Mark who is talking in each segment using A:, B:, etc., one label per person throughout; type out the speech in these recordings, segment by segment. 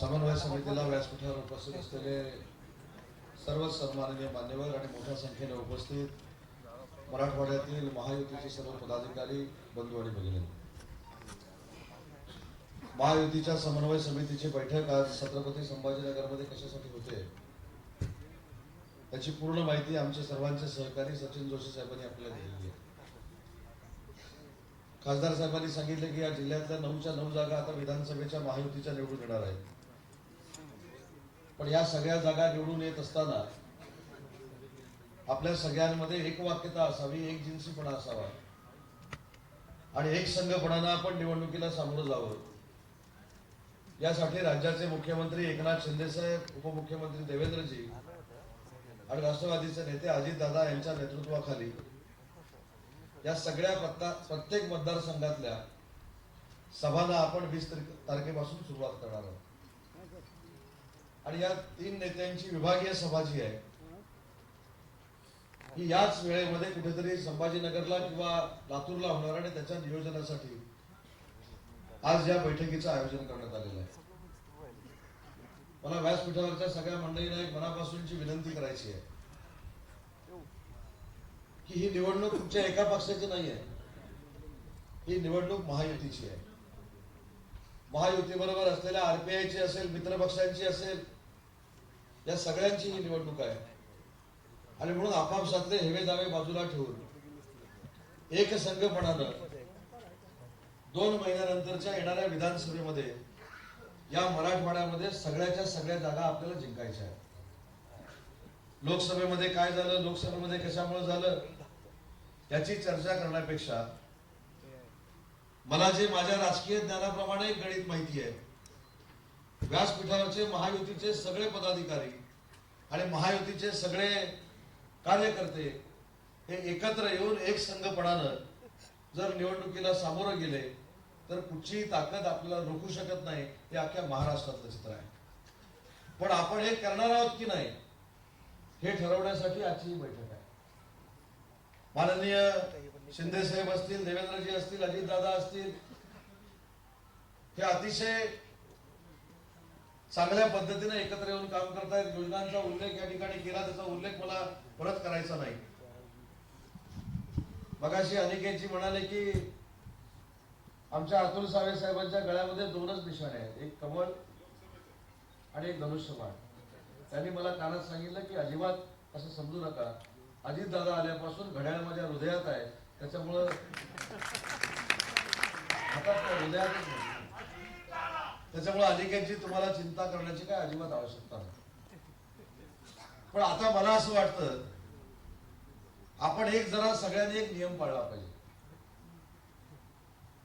A: समन्वय समितीला व्यासपीठावर उपस्थित असलेले सर्व सन्माननीय मान्यवर आणि मोठ्या संख्येने उपस्थित मराठवाड्यातील महायुतीचे सर्व पदाधिकारी बंधू आणि भगिनी. महायुतीच्या समन्वय समितीची बैठक आज छत्रपती संभाजीनगरमध्ये कशासाठी होते? त्याची पूर्ण माहिती आमचे सर्वांचे सहकारी सचिन जोशी साहेबांनी आपल्याला दिलेली आहे. खासदार साहेबांनी सांगितले की या जिल्ह्यातल्या नऊच्या नऊ जागा आता विधानसभेच्या महायुतीच्या निवडून येणार आहेत. पण या सगळ्या जागा निवडून येत असताना आपल्या सगळ्यांमध्ये एक वाक्यता असावी एक जिन्सीपणा असावा. आणि एक संघपणानं आपण निवडणुकीला सामोरं जावं. यासाठी राज्याचे मुख्यमंत्री एकनाथ शिंदेसाहेब उपमुख्यमंत्री देवेंद्रजी आणि राष्ट्रवादीचे नेते अजितदादा यांच्या नेतृत्वाखाली या सगळ्या पत्ता प्रत्येक मतदारसंघातल्या सभांना आपण वीस तारखेपासून सुरुवात करणार आहोत. आणि या तीन नेत्यांची विभागीय सभा जी आहे ही याच वेळेमध्ये कुठेतरी संभाजीनगरला किंवा लातूरला होणार आणि त्याच्या नियोजनासाठी आज या बैठकीचं आयोजन करण्यात आलेलं आहे. मला व्यासपीठावरच्या सगळ्या मंडळींना एक मनापासूनची विनंती करायची आहे की ही निवडणूक तुमच्या एका पक्षाची नाही आहे ही निवडणूक महायुतीची आहे. महायुती बरोबर असलेल्या आरपीआयची असेल मित्र पक्षांची असेल या सगळ्यांची ही निवडणूक आहे. आणि म्हणून आपापसातले हेवे दावे बाजूला ठेवून एक संघपणानं दोन महिन्यानंतरच्या येणाऱ्या विधानसभेमध्ये या मराठवाड्यामध्ये सगळ्याच्या सगळ्या जागा आपल्याला जिंकायच्या आहेत. लोकसभेमध्ये काय झालं लोकसभेमध्ये कशामुळे झालं याची चर्चा करण्यापेक्षा मला जे माझ्या राजकीय ज्ञानाप्रमाणे गणित माहिती आहे व्यासपीठावरचे महायुतीचे सगळे पदाधिकारी आणि महायुतीचे सगळे कार्यकर्ते हे एकत्र येऊन एक संघपणानं जर निवडणुकीला सामोरं गेले तर कुठचीही ताकद आपल्याला रोखू शकत नाही हे अख्ख्या महाराष्ट्रातलं चित्र आहे. पण आपण हे करणार आहोत की नाही हे ठरवण्यासाठी आजची बैठक आहे. माननीय शिंदे साहेब असतील देवेंद्रजी असतील अजितदादा असतील हे अतिशय चांगल्या पद्धतीने एकत्र येऊन काम करतायत. योजनांचा उल्लेख या ठिकाणी केला. त्याचा उल्लेख मला परत करायचा नाही. मगाशी अनिकेतजी म्हणाले की आमच्या अतुल सावे साहेबांच्या गळ्यामध्ये दोनच निशाणे आहेत. एक कमळ आणि एक धनुष्यबाण त्यांनी मला कानात सांगितलं की अजिबात असं समजू नका. अजित दादा आल्यापासून घड्याळ माझ्या हृदयात आहे. त्याच्यामुळं आता काय हृदयातच नाही. त्याच्यामुळे अनेकांची तुम्हाला चिंता करण्याची काय अजिबात आवश्यकता नाही. पण आता मला असं वाटतं आपण एक जरा सगळ्यांनी एक नियम पाळला पाहिजे.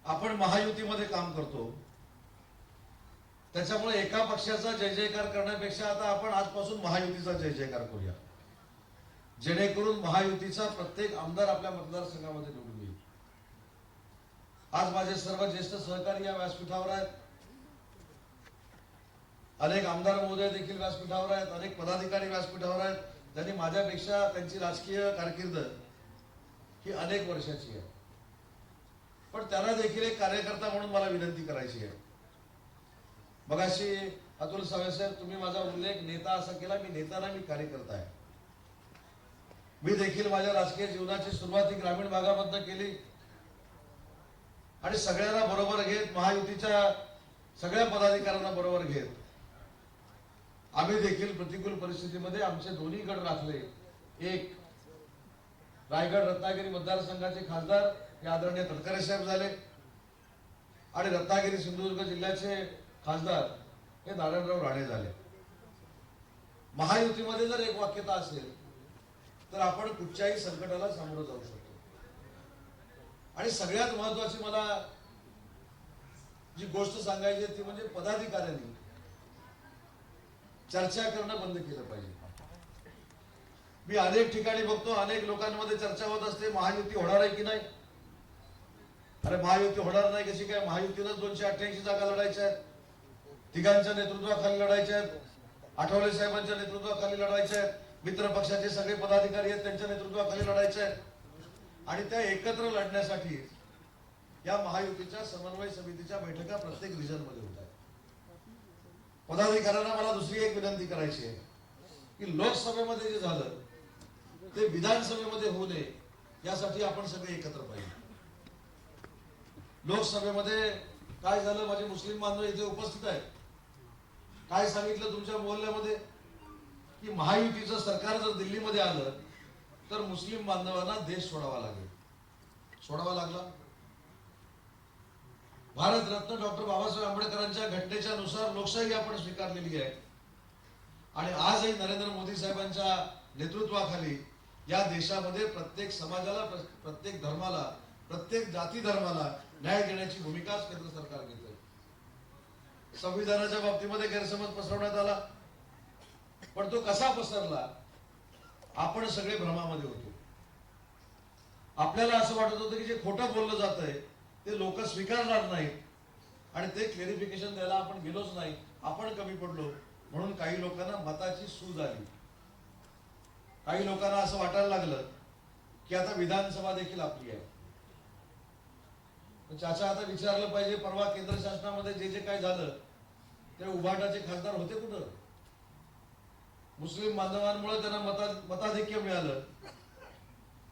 A: आपण महायुतीमध्ये काम करतो. त्याच्यामुळे एका पक्षाचा जय जयकार करण्यापेक्षा आता आपण आजपासून महायुतीचा जय जयकार करूया. जेणेकरून महायुतीचा प्रत्येक आमदार आपल्या मतदारसंघामध्ये निवडून येईल. आज माझे सर्व ज्येष्ठ सहकारी या व्यासपीठावर आहेत. अनेक आमदार महोदय देखील व्यासपीठावर आहेत अनेक पदाधिकारी व्यासपीठावर आहेत. त्यांनी माझ्यापेक्षा त्यांची राजकीय कारकीर्द ही अनेक वर्षाची आहे. पण त्यांना देखील एक कार्यकर्ता म्हणून मला विनंती करायची आहे. मगाशी अतुल साहेब तुम्ही माझा उल्लेख नेता असा केला मी नेता ना मी कार्यकर्ता आहे. मी देखील माझ्या राजकीय जीवनाची सुरुवात ही ग्रामीण भागामधनं केली. आणि सगळ्यांना बरोबर घेत महायुतीच्या सगळ्या पदाधिकाऱ्यांना बरोबर घेत. आम्ही देखील प्रतिकूल परिस्थितीमध्ये आमचे दोन्ही गट राखले. एक रायगड रत्नागिरी मतदारसंघाचे खासदार हे आदरणीय तटकरे साहेब झाले. आणि रत्नागिरी सिंधुदुर्ग जिल्ह्याचे खासदार हे नारायणराव राणे झाले. महायुतीमध्ये जर एक वाक्यता असेल तर आपण कुठच्याही संकटाला सामोरं जाऊ शकतो. आणि सगळ्यात महत्वाची मला जी गोष्ट सांगायची ती म्हणजे पदाधिकाऱ्यांनी चर्चा करणं बंद केलं पाहिजे. मी अनेक ठिकाणी बघतो अनेक लोकांमध्ये चर्चा होत असते महायुती होणार आहे की नाही? अरे महायुती होणार नाही कशी काय? महायुतीनं दोनशे अठ्ठ्याऐंशी जागा लढायच्या आहेत. तिघांच्या नेतृत्वाखाली लढायच्या आहेत. आठवले साहेबांच्या नेतृत्वाखाली लढायच्या आहेत. मित्र पक्षाचे सगळे पदाधिकारी आहेत त्यांच्या नेतृत्वाखाली लढायचे आहेत. आणि त्या एकत्र लढण्यासाठी या महायुतीच्या समन्वय समितीच्या बैठका प्रत्येक रिजनमध्ये होत्या पदाधिकाऱ्यांना मला दुसरी एक विनंती करायची आहे की लोकसभेमध्ये जे झालं ते विधानसभेमध्ये होऊ नये यासाठी आपण सगळे एकत्र पाहिजे. लोकसभेमध्ये काय झालं माझे मुस्लिम बांधव इथे उपस्थित आहेत. काय सांगितलं तुमच्या मोहल्ल्यामध्ये? की महायुतीचं सरकार जर दिल्लीमध्ये आलं तर मुस्लिम बांधवांना देश सोडावा लागेल. सोडावा लागला? भारतरत्न डॉक्टर बाबासाहेब आंबेडकरांच्या घटनेच्या नुसार लोकशाही आपण स्वीकारलेली आहे. आणि आजही नरेंद्र मोदी साहेबांच्या नेतृत्वाखाली या देशामध्ये प्रत्येक समाजाला प्रत्येक धर्माला प्रत्येक जाती धर्माला न्याय देण्याची भूमिकाच केंद्र सरकार घेत संविधानाच्या बाबतीमध्ये गैरसमज पसरवण्यात आला. पण तो कसा पसरला? आपण सगळे भ्रमामध्ये होतो. आपल्याला असं वाटत होतं की जे खोटं बोललं जात आहे ते लोक स्वीकारणार नाहीत. आणि ते क्लेरिफिकेशन द्यायला आपण गेलोच नाही. आपण कमी पडलो. म्हणून काही लोकांना मताची सूज आली. काही लोकांना असं वाटायला लागलं की आता विधानसभा देखील आपली आहे. पण चाचा आता विचारलं पाहिजे परवा केंद्र शासनामध्ये जे जे काय झालं ते उभाटाचे खासदार होते कुठं? मुस्लिम बांधवांमुळे त्यांना मता मताधिक्य मिळालं.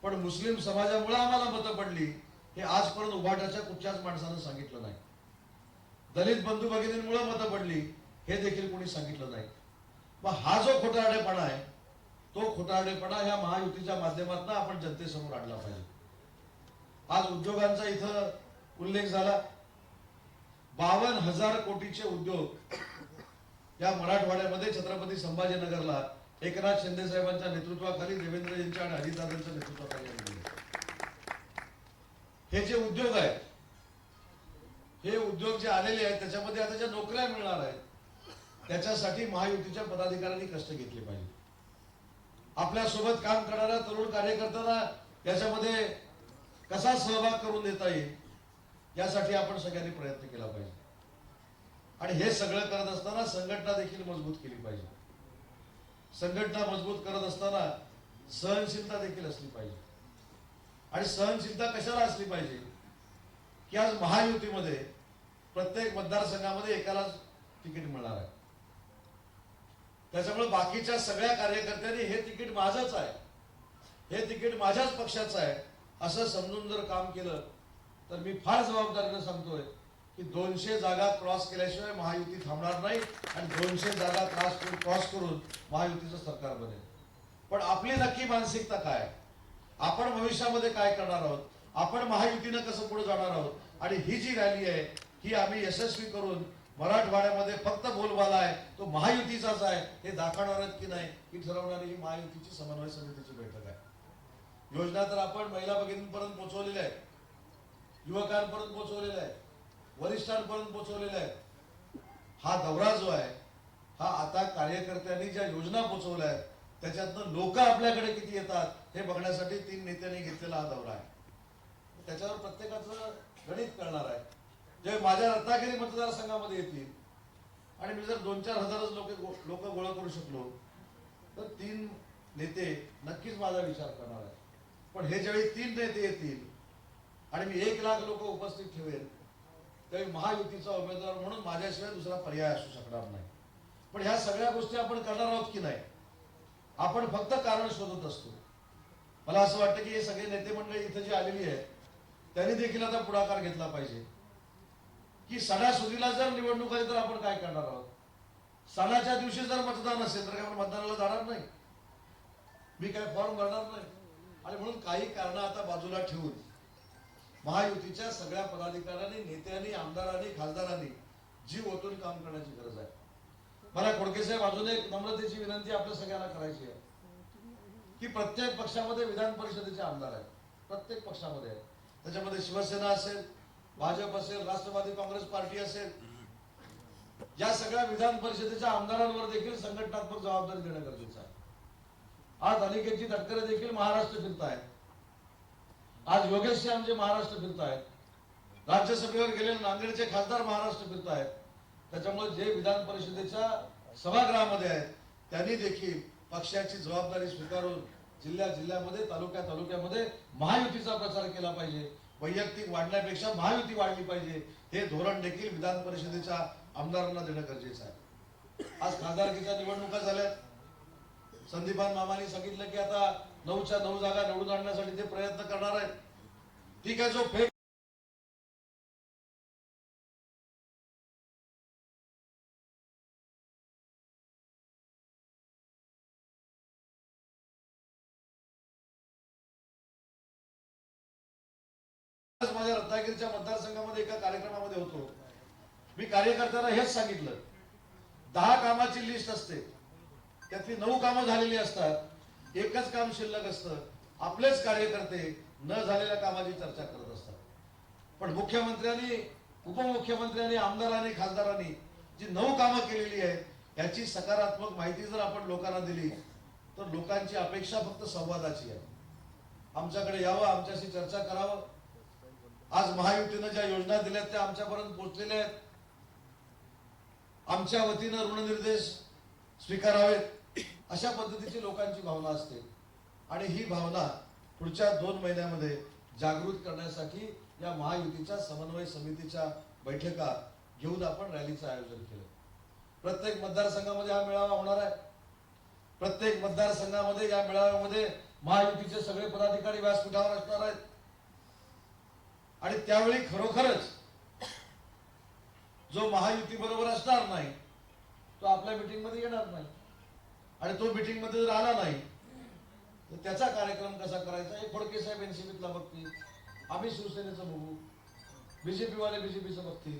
A: पण मुस्लिम समाजामुळे आम्हाला मतं पडली. हे आजपर्यंत उभाटाच्या कुठच्याच माणसानं सांगितलं नाही. दलित बंधू भगिनींमुळे मतं पडली हे देखील कोणी सांगितलं नाही. मग हा जो खोटारडेपणा आहे तो खोटारडेपणा ह्या महायुतीच्या माध्यमातून आपण जनतेसमोर आणला पाहिजे. आज उद्योगांचा इथं उल्लेख झाला. बावन्न हजार कोटीचे उद्योग या मराठवाड्यामध्ये छत्रपती संभाजीनगरला एकनाथ शिंदे साहेबांच्या नेतृत्वाखाली देवेंद्रजींच्या आणि अजितदादांच्या नेतृत्वाखाली हे जे उद्योग आहेत हे उद्योग जे आलेले आहेत त्याच्यामध्ये आता ज्या नोकऱ्या मिळणार आहेत त्याच्यासाठी महायुतीच्या पदाधिकाऱ्यांनी कष्ट घेतले पाहिजे. आपल्यासोबत काम करणाऱ्या तरुण कार्यकर्त्यांना याच्यामध्ये कसा सहभाग करून देता येईल यासाठी आपण सगळ्यांनी प्रयत्न केला पाहिजे. आणि हे सगळं करत असताना संघटना देखील मजबूत केली पाहिजे. संघटना मजबूत करत असताना सहनशीलता देखील असली पाहिजे. आणि सहनशीलता कशाला असली पाहिजे? की आज महायुतीमध्ये प्रत्येक मतदारसंघामध्ये एकालाच तिकीट मिळणार आहे. त्याच्यामुळे बाकीच्या सगळ्या कार्यकर्त्यांनी हे तिकीट माझंच आहे. हे तिकीट माझ्याच पक्षाचं आहे. असं समजून जर काम केलं तर मी फार जबाबदारीनं सांगतोय की दोनशे जागा क्रॉस केल्याशिवाय महायुती थांबणार नाही आणि दोनशे जागा क्रॉस करून क्रॉस करून महायुतीचं सरकार बनेल. पण आपली नक्की मानसिकता काय? आपण भविष्यामध्ये काय करणार आहोत? आपण महायुतीनं कसं पुढे जाणार आहोत? आणि ही जी रॅली आहे ही आम्ही यशस्वी करून मराठवाड्यामध्ये फक्त बोलबाला आहे तो महायुतीचाच आहे हे दाखवणार आहेत की नाही ही ठरवणारी ही महायुतीची समन्वय समितीची बैठक आहे. योजना तर आपण महिला भगिनींपर्यंत पोहोचवलेल्या आहे युवकांपर्यंत पोहोचवलेल्या आहे वरिष्ठांपर्यंत पोहोचवलेल्या आहे हा दौरा जो आहे हा आता कार्यकर्त्यांनी ज्या योजना पोहोचवल्या आहेत त्याच्यातनं लोक आपल्याकडे किती येतात हे बघण्यासाठी तीन नेत्यांनी घेतलेला हा दौरा आहे. त्याच्यावर प्रत्येकाचं गणित करणार आहे. जे माझ्या रत्नागिरी मतदारसंघामध्ये येतील आणि मी जर दोन चार हजारच लोक लोक गोळा करू शकलो तर तीन नेते नक्कीच माझा विचार करणार आहे पण हे ज्यावेळी तीन नेते येतील आणि मी एक लाख लोक उपस्थित ठेवेल त्यावेळी महायुतीचा उमेदवार म्हणून माझ्याशिवाय दुसरा पर्याय असू शकणार नाही. पण ह्या सगळ्या गोष्टी आपण करणार आहोत की नाही? आपण फक्त कारण शोधत असतो. मला असं वाटतं की हे सगळे नेते मंडळी इथं जी आलेली आहेत त्यांनी देखील आता पुढाकार घेतला पाहिजे. की सणासुदीला जर निवडणूक आहे तर आपण काय करणार आहोत? सणाच्या दिवशी जर मतदान असेल तर काय आपण मतदानाला जाणार नाही? मी काय फॉर्म भरणार नाही? आणि म्हणून काही कारण आता बाजूला ठेवून महायुतीच्या सगळ्या पदाधिकाऱ्यांनी नेत्यांनी आमदारांनी खासदारांनी जीव ओतून काम करण्याची गरज आहे मला खोडके साहेब अजून एक नम्रतेची विनंती आपल्या सगळ्यांना करायची आहे. की प्रत्येक पक्षामध्ये विधान परिषदेचे आमदार आहेत. प्रत्येक पक्षामध्ये आहेत. त्याच्यामध्ये शिवसेना असेल भाजप असेल राष्ट्रवादी काँग्रेस पार्टी असेल या सगळ्या विधान परिषदेच्या आमदारांवर देखील संघटनात्मक जबाबदारी देणं गरजेचं आहे. आज अनिकेतजी तटकरे देखील महाराष्ट्र फिरत आहेत. आज योगेश श्याम जे महाराष्ट्र फिरत आहेत. राज्यसभेवर गेलेले नांदेडचे खासदार महाराष्ट्र फिरत आहेत. त्याच्यामुळे जे विधान परिषदेच्या सभागृहामध्ये आहेत त्यांनी देखील पक्षाची जबाबदारी स्वीकारून जिल्ह्या जिल्ह्यामध्ये तालुक्या तालुक्यामध्ये महायुतीचा प्रचार केला पाहिजे. वैयक्तिक वाढण्यापेक्षा महायुती वाढली पाहिजे. हे धोरण देखील विधान परिषदेच्या आमदारांना देणं गरजेचं आहे. आज खासदारकीच्या निवडणुका झाल्या संदीपान मामानी सांगितलं की आता नऊच्या नऊ जागा निवडून आणण्यासाठी ते प्रयत्न करणार आहेत. ठीक आहे जो फेक रत्नागिरीच्या मतदारसंघामध्ये एका कार्यक्रमामध्ये होतो. मी कार्यकर्त्यांना हेच सांगितलं. दहा कामाची लिस्ट असते. त्यातली नऊ कामं झालेली असतात. एकच काम शिल्लक असतं. आपलेच कार्यकर्ते न झालेल्या कामाची चर्चा करत असतात. पण मुख्यमंत्र्यांनी उपमुख्यमंत्र्यांनी आमदारांनी खासदारांनी जी नऊ कामं केलेली आहेत याची सकारात्मक माहिती जर आपण लोकांना दिली तर लोकांची अपेक्षा फक्त संवादाची आहे. आमच्याकडे यावं आमच्याशी चर्चा करावं आज महायुतीनं ज्या योजना दिल्यात त्या आमच्यापर्यंत पोहोचलेल्या आहेत. आमच्या वतीनं ऋणनिर्देश स्वीकारावेत. अशा पद्धतीची लोकांची भावना असते. आणि ही भावना पुढच्या दोन महिन्यामध्ये जागृत करण्यासाठी या महायुतीच्या समन्वय समितीच्या बैठका घेऊन आपण रॅलीचं आयोजन केलं. प्रत्येक मतदारसंघामध्ये हा मेळावा होणार आहे. प्रत्येक मतदारसंघामध्ये या मेळाव्यामध्ये महायुतीचे सगळे पदाधिकारी व्यासपीठावर असणार आहेत. आणि त्यावेळी खरोखरच जो महायुती बरोबर असणार नाही तो आपल्या मिटिंगमध्ये येणार नाही. आणि तो मिटिंगमध्ये जर आला नाही तर त्याचा कार्यक्रम कसा करायचा हे फडके साहेब एनसीबीतला बघतील. आम्ही शिवसेनेचं बघू. बीजेपी वाले बीजेपीचं बघतील.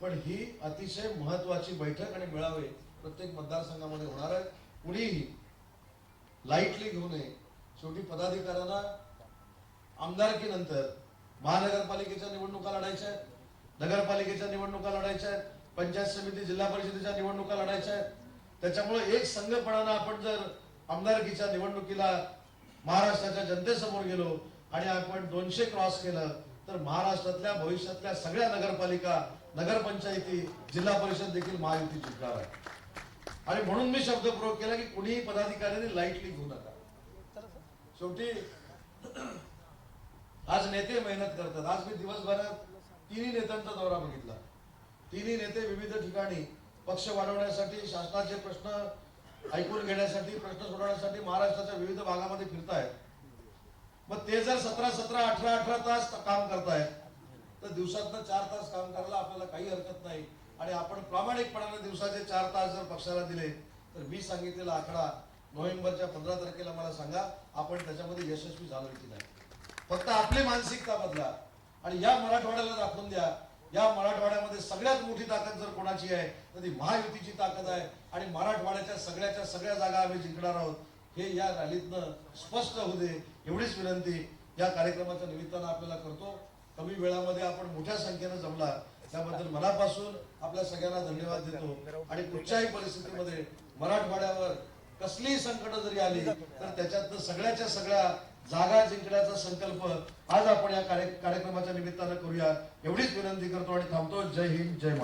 A: पण ही अतिशय महत्वाची बैठक आणि मेळावे प्रत्येक मतदारसंघामध्ये होणार आहे कुणीही लाईटली घेऊ नये. शेवटी पदाधिकाऱ्यांना आमदारकीनंतर महानगरपालिकेच्या निवडणुका लढायच्या आहेत. नगरपालिकेच्या निवडणुका लढायच्या आहेत. पंचायत समिती जिल्हा परिषदेच्या निवडणुका लढायच्या आहेत. त्याच्यामुळे एक संघपणानं आपण जर आमदारकीच्या निवडणुकीला महाराष्ट्राच्या जनतेसमोर गेलो आणि आपण दोनशे क्रॉस केलं तर महाराष्ट्रातल्या भविष्यातल्या सगळ्या नगरपालिका नगरपंचायती जिल्हा परिषद देखील महायुती जिंकणार आहे आणि म्हणून मी शब्द प्रयोग केला की कुणीही पदाधिकाऱ्यांनी लाईटली घेऊ नका. शेवटी आज नेते मेहनत करतात. आज मी दिवसभरात तिन्ही नेत्यांचा दौरा बघितला. तिन्ही नेते विविध ठिकाणी पक्ष वाढवण्यासाठी शासनाचे प्रश्न ऐकून घेण्यासाठी प्रश्न सोडवण्यासाठी महाराष्ट्राच्या विविध भागामध्ये फिरतायत. मग ते जर सतरा सतरा अठरा अठरा तास काम करतायत तर दिवसातनं चार तास काम करायला आपल्याला काही हरकत नाही. आणि आपण प्रामाणिकपणाने दिवसाचे चार तास जर पक्षाला दिले तर मी सांगितलेला आकडा नोव्हेंबरच्या पंधरा तारखेला मला सांगा आपण त्याच्यामध्ये यशस्वी झालो की नाही. फक्त आपली मानसिकता बदला. आणि या मराठवाड्याला दाखवून द्या. या मराठवाड्यामध्ये सगळ्यात मोठी ताकद जर कोणाची आहे तर ती महायुतीची ताकद आहे. आणि मराठवाड्याच्या सगळ्याच्या सगळ्या जागा आम्ही जिंकणार आहोत. हे या रॅलीतनं स्पष्ट होऊ दे. एवढीच विनंती. या कार्यक्रमाच्या निमित्तानं आपल्याला करतो. कमी वेळामध्ये आपण मोठ्या संख्येनं जमला. त्याबद्दल मनापासून आपल्या सगळ्यांना धन्यवाद देतो. आणि कुठच्याही परिस्थितीमध्ये मराठवाड्यावर कसलीही संकट जरी आली तर त्याच्यातनं सगळ्याच्या सगळ्या जागा जिंकण्याचा संकल्प आज आपण या कार्य- कार्यक्रमाच्या निमित्तानं करूया. एवढीच विनंती करतो आणि थांबतो. जय हिंद जय